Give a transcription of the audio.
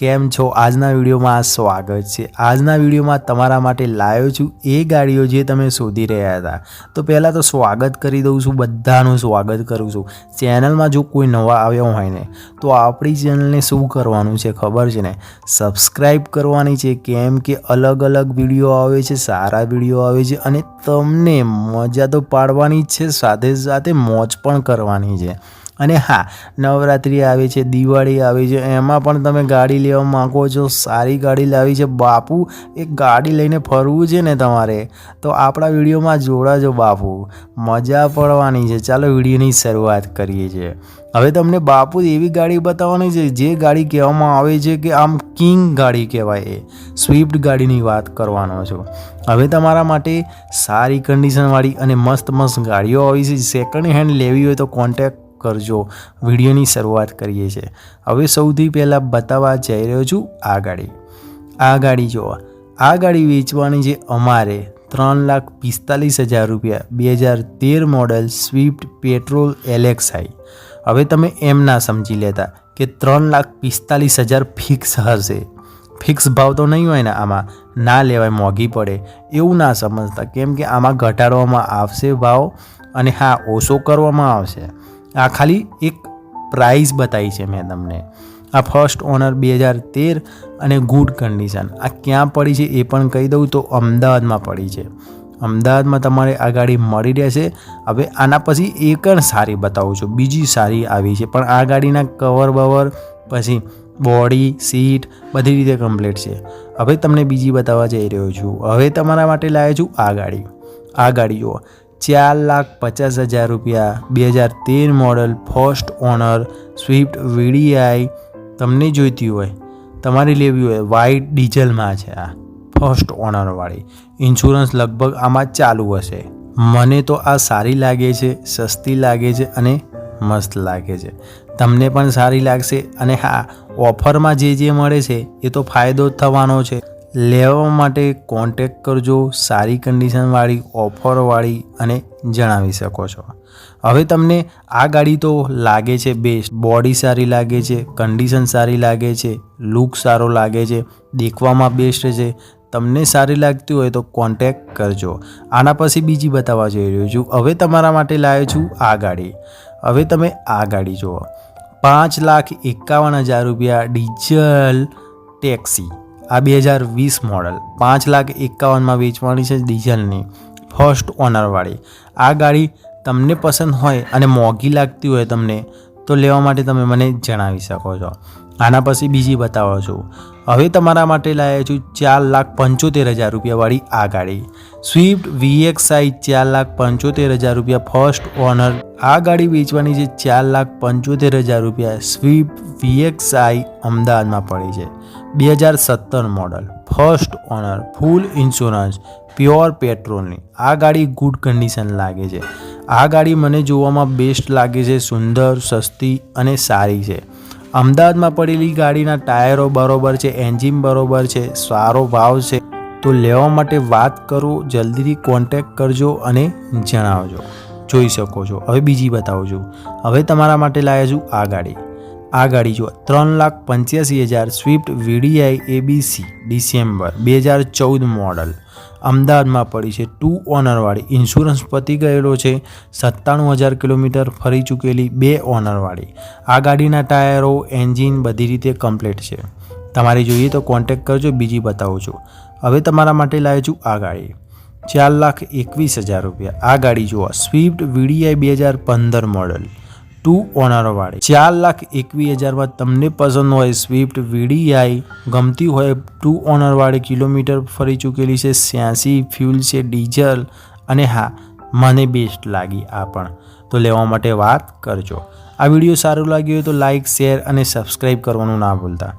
કેમ છો? આજના વિડીયોમાં સ્વાગત છે. આજના વિડીયોમાં તમારા માટે લાવ્યો છું એ ગાડીઓ જે તમે શોધી રહ્યા હતા. તો પહેલાં તો સ્વાગત કરી દઉં છું, બધાનું સ્વાગત કરું છું. ચેનલમાં જો કોઈ નવા આવ્યો હોય ને, તો આપણી ચેનલને શું કરવાનું છે ખબર છે ને? સબસ્ક્રાઈબ કરવાની છે, કેમ કે અલગ અલગ વીડિયો આવે છે, સારા વીડિયો આવે છે અને તમને મજા તો પાડવાની જ છે, સાથે સાથે મોજ પણ કરવાની છે. અને હા, નવરાત્રિ આવે છે, દિવાળી આવે છે, એમાં પણ તમે ગાડી લેવા માગો છો, સારી ગાડી લાવી છે. બાપુ, એક ગાડી લઈને ફરવું છે ને તમારે? તો આપણા વિડીયોમાં જોડાજો બાપુ. મજા પડવાની છે. ચાલો વિડીયોની શરૂઆત કરીએ છીએ હવે તમને બાપુ એવી ગાડી બતાવવાની છે, જે ગાડી કહેવામાં આવે છે કે આમ કિંગ ગાડી કહેવાય. એ સ્વિફ્ટ ગાડીની વાત કરવાનો છું. હવે તમારા માટે સારી કન્ડિશનવાળી અને મસ્ત મસ્ત ગાડીઓ આવી છે. સેકન્ડ હેન્ડ લેવી હોય તો કોન્ટેક્ટ કરજો. વિડીયોની શરૂઆત કરીએ છીએ. હવે સૌથી પહેલાં બતાવવા જઈ રહ્યો છું આ ગાડી. આ ગાડી જોવા. આ ગાડી વેચવાની છે અમારે ત્રણ લાખ પિસ્તાલીસ હજાર રૂપિયા, બે હજાર તેર મોડલ સ્વિફ્ટ પેટ્રોલ એલેક્સાઈ હવે તમે એમ ના સમજી લેતા કે ત્રણ લાખ પિસ્તાલીસ હજાર ફિક્સ હશે. ફિક્સ ભાવ તો નહીં હોય ને આમાં. ના લેવાય, મોંઘી પડે. એવું ના સમજતા. કેમ કે આમાં ઘટાડવામાં આવશે ભાવ અને હા, ઓછો કરવામાં આવશે. આ ખાલી એક પ્રાઇઝ બતાવી છે મેં તમને. આ ફર્સ્ટ ઓનર બે હજાર તેર અને ગુડ કન્ડિશન આ ક્યાં પડી છે એ પણ કહી દઉં તો અમદાવાદમાં પડી છે. અમદાવાદમાં તમારે આ ગાડી મળી રહેશે. હવે આના પછી એ પણ સારી બતાવું છું. બીજી સારી આવી છે. પણ આ ગાડીના કવર બવર, પછી બોડી સીટ બધી રીતે કમ્પ્લીટ છે. હવે તમને બીજી બતાવવા જઈ રહ્યો છું. હવે તમારા માટે લાવ્યો છું આ ગાડી. આ ગાડી જુઓ. ચાર લાખ પચાસ હજાર રૂપિયા. બે હજાર તેર model first owner Swift VDI તમને જોઈતી હોય. તમારી લેવી હોય વાઇટ ડીઝલમાં છે આ ફર્સ્ટ ઓનરવાળી. ઇન્સ્યોરન્સ લગભગ આમાં ચાલુ હશે. મને તો આ સારી લાગે છે, સસ્તી લાગે છે અને મસ્ત લાગે છે. તમને પણ સારી લાગશે અને હા, ઓફરમાં જે જે મળે છે એ તો ફાયદો જ થવાનો છે. લેવા માટે કોન્ટેક કરજો, સારી કન્ડિશનવાળી ઓફરવાળી અને જણાવી શકો છો. હવે તમને આ ગાડી તો લાગે છે બેસ્ટ બોડી સારી લાગે છે કન્ડિશન સારી લાગે છે લુક સારો લાગે છે, દેખવામાં બેસ્ટ છે. તમને સારી લાગતી હોય તો કોન્ટેક કરજો. આના પછી બીજી બતાવવા જઈ રહ્યો છું. હવે તમારા માટે લાવ્યો છું આ ગાડી. હવે તમે આ ગાડી જુઓ. પાંચ લાખ એકાવન હજાર રૂપિયા ડીઝલ ટેક્સી આ બે હજાર વીસ મોડલ પાંચ લાખ એકાવનમાં વેચવાની છે ડીઝલની ફર્સ્ટ ઓનરવાળી. આ ગાડી તમને પસંદ હોય અને મોંઘી લાગતી હોય તમને, તો લેવા માટે તમે મને જણાવી શકો છો. આના પછી બીજી બતાવો છું. હવે તમારા માટે લાવ્યા છું ચાર લાખ પંચોતેર હજાર રૂપિયાવાળી આ ગાડી. સ્વિફ્ટ વીએક્સઆઈ ચાર લાખ પંચોતેર હજાર રૂપિયા ફર્સ્ટ ઓનર. આ ગાડી વેચવાની છે ચાર લાખ પંચોતેર હજાર રૂપિયા સ્વિફ્ટ વીએક્સઆઈ અમદાવાદમાં પડી છે. બે હજાર સત્તર model. First owner full insurance pure પેટ્રોલની આ ગાડી ગુડ કન્ડિશન લાગે છે. આ ગાડી મને જોવામાં બેસ્ટ લાગે છે, સુંદર, સસ્તી અને સારી છે. અમદાવાદમાં પડેલી ગાડીના ટાયરો બરોબર છે એન્જિન બરોબર છે, સારો ભાવ છે. તો લેવા માટે વાત કરો, જલ્દીથી કોન્ટેક કરજો અને જણાવજો. જોઈ શકો છો. હવે બીજી બતાવજો હવે તમારા માટે લાવ્યા છું આ ગાડી. આ ગાડી જુઓ. ત્રણ લાખ પંચ્યાસી હજાર સ્વિફ્ટ વીડીઆઈ એબીસી ડિસેમ્બર બે હજાર ચૌદ મોડલ. અમદાવાદમાં પડી છે ટુ ઓનરવાળી. ઇન્સ્યોરન્સ પતી ગયેલો છે. સત્તાણું હજાર કિલોમીટર ફરી ચૂકેલી બે ઓનરવાળી. આ ગાડીના ટાયરો, એન્જિન બધી રીતે કમ્પ્લીટ છે. તમારે જોઈએ તો કોન્ટેક કરજો, બીજી બતાવું છું હવે તમારા માટે લાવ્યો છું આ ગાડી. ચાર લાખ એકવીસ હજાર રૂપિયા. આ ગાડી જુઓ. સ્વિફ્ટ વીડીઆઈ બે હજાર પંદર મોડલ. ટુ ઓનરવાળી ચાર લાખ એકવીસ હજારમાં તમને પસંદ હોય સ્વિફ્ટ વીડીઆઈ ગમતી હોય ટુ ઓનરવાળી કિલોમીટર ફરી ચૂકેલી છે સ્યાસી, ફ્યુલ છે ડીઝલ અને હા, મને બેસ્ટ લાગી આ પણ. તો લેવા માટે વાત કરજો. આ વીડિયો સારું લાગ્યું હોય તો લાઇક શેર અને સબસ્ક્રાઈબ કરવાનું ના ભૂલતા.